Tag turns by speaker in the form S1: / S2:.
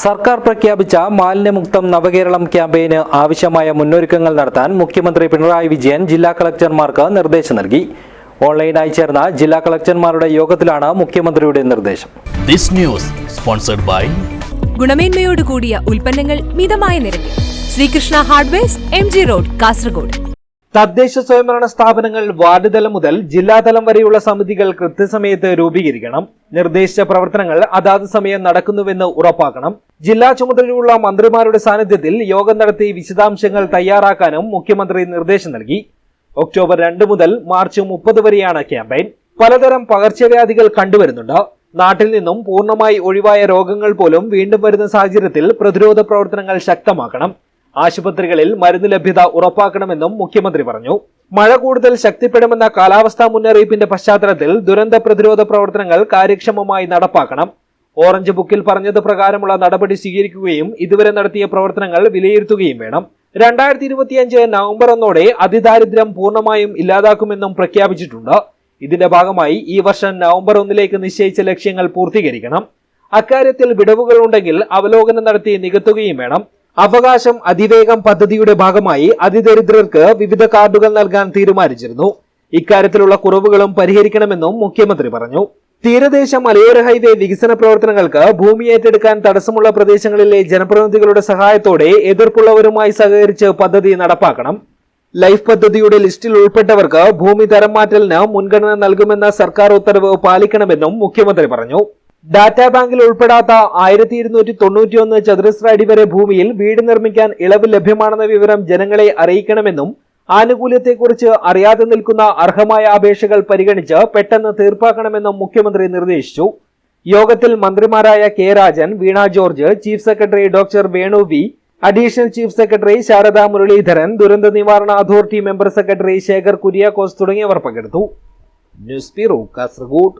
S1: സർക്കാർ പ്രഖ്യാപിച്ച മാലിന്യമുക്തം നവകേരളം ക്യാമ്പയിന് ആവശ്യമായ മുന്നൊരുക്കങ്ങൾ നടത്താൻ മുഖ്യമന്ത്രി പിണറായി വിജയൻ ജില്ലാ കളക്ടർമാർക്ക് നിർദ്ദേശം നൽകി. ഓൺലൈനായി ചേർന്ന ജില്ലാ കളക്ടർമാരുടെ യോഗത്തിലാണ് മുഖ്യമന്ത്രിയുടെ നിർദ്ദേശം.
S2: ദിസ് ന്യൂസ് സ്പോൺസർഡ് ബൈ
S3: ഗുണമേന്മയോട് കൂടിയ ഉൽപ്പന്നങ്ങൾ മിതമായ നിരക്കിൽ. Sreekrishna hardware M G road Kasaragod.
S1: തദ്ദേശ സ്വയംഭരണ സ്ഥാപനങ്ങൾ വാർഡ് തലം മുതൽ ജില്ലാതലം വരെയുള്ള സമിതികൾ കൃത്യസമയത്ത് രൂപീകരിക്കണം. നിർദ്ദേശിച്ച പ്രവർത്തനങ്ങൾ അതാത് സമയം നടക്കുന്നുവെന്ന് ഉറപ്പാക്കണം. ജില്ലാ ചുമതലയുള്ള മന്ത്രിമാരുടെ സാന്നിധ്യത്തിൽ യോഗം നടത്തി വിശദാംശങ്ങൾ തയ്യാറാക്കാനും മുഖ്യമന്ത്രി നിർദ്ദേശം നൽകി. ഒക്ടോബർ രണ്ട് മുതൽ മാർച്ച് മുപ്പത് വരെയാണ് ക്യാമ്പയിൻ. പലതരം പകർച്ചവ്യാധികൾ കണ്ടുവരുന്നുണ്ട്. നാട്ടിൽ നിന്നും പൂർണമായി ഒഴിവായ രോഗങ്ങൾ പോലും വീണ്ടും വരുന്ന സാഹചര്യത്തിൽ പ്രതിരോധ പ്രവർത്തനങ്ങൾ ശക്തമാക്കണം. ആശുപത്രികളിൽ മരുന്ന് ലഭ്യത ഉറപ്പാക്കണമെന്നും മുഖ്യമന്ത്രി പറഞ്ഞു. മഴ കൂടുതൽ ശക്തിപ്പെടുമെന്ന കാലാവസ്ഥാ മുന്നറിയിപ്പിന്റെ പശ്ചാത്തലത്തിൽ ദുരന്ത പ്രതിരോധ പ്രവർത്തനങ്ങൾ കാര്യക്ഷമമായി നടപ്പാക്കണം. ഓറഞ്ച് ബുക്കിൽ പറഞ്ഞത് പ്രകാരമുള്ള നടപടി സ്വീകരിക്കുകയും ഇതുവരെ നടത്തിയ പ്രവർത്തനങ്ങൾ വിലയിരുത്തുകയും വേണം. രണ്ടായിരത്തി ഇരുപത്തിയഞ്ച് നവംബർ ഒന്നോടെ അതിദാരിദ്ര്യം പൂർണമായും ഇല്ലാതാക്കുമെന്നും പ്രഖ്യാപിച്ചിട്ടുണ്ട്. ഇതിന്റെ ഭാഗമായി ഈ വർഷം നവംബർ ഒന്നിലേക്ക് നിശ്ചയിച്ച ലക്ഷ്യങ്ങൾ പൂർത്തീകരിക്കണം. അക്കാര്യത്തിൽ വിടവുകൾ ഉണ്ടെങ്കിൽ അവലോകനം നടത്തി നികത്തുകയും വേണം. അവകാശം അതിവേഗം പദ്ധതിയുടെ ഭാഗമായി അതിദരിദ്രർക്ക് വിവിധ കാർഡുകൾ നൽകാൻ തീരുമാനിച്ചിരുന്നു. ഇക്കാര്യത്തിലുള്ള കുറവുകളും പരിഹരിക്കണമെന്നും മുഖ്യമന്ത്രി പറഞ്ഞു. തീരദേശ മലയോര ഹൈവേ വികസന പ്രവർത്തനങ്ങൾക്ക് ഭൂമി ഏറ്റെടുക്കാൻ തടസ്സമുള്ള പ്രദേശങ്ങളിലെ ജനപ്രതിനിധികളുടെ സഹായത്തോടെ എതിർപ്പുള്ളവരുമായി സഹകരിച്ച് പദ്ധതി നടപ്പാക്കണം. ലൈഫ് പദ്ധതിയുടെ ലിസ്റ്റിൽ ഉൾപ്പെട്ടവർക്ക് ഭൂമി തരം മാറ്റലിന് മുൻഗണന നൽകുമെന്ന സർക്കാർ ഉത്തരവ് പാലിക്കണമെന്നും മുഖ്യമന്ത്രി പറഞ്ഞു. ഡാറ്റാ ബാങ്കിൽ ഉൾപ്പെടാത്ത ആയിരത്തി ഇരുന്നൂറ്റി തൊണ്ണൂറ്റിയൊന്ന് ചതുരശ്ര അടി വരെ ഭൂമിയിൽ വീട് നിർമ്മിക്കാൻ ഇളവ് ലഭ്യമാണെന്ന വിവരം ജനങ്ങളെ അറിയിക്കണമെന്നും ആനുകൂല്യത്തെക്കുറിച്ച് അറിയാതെ നിൽക്കുന്ന അർഹമായ അപേക്ഷകൾ പരിഗണിച്ച് പെട്ടെന്ന് തീർപ്പാക്കണമെന്നും മുഖ്യമന്ത്രി നിർദ്ദേശിച്ചു. യോഗത്തിൽ മന്ത്രിമാരായ K Rajan Veena George chief secretary doctor Venu V additional chief secretary Sharada Muraleedharan ദുരന്ത നിവാരണ authority member secretary Sekhar Kuriakose തുടങ്ങിയവർ പങ്കെടുത്തു. News bureau Kasaragod.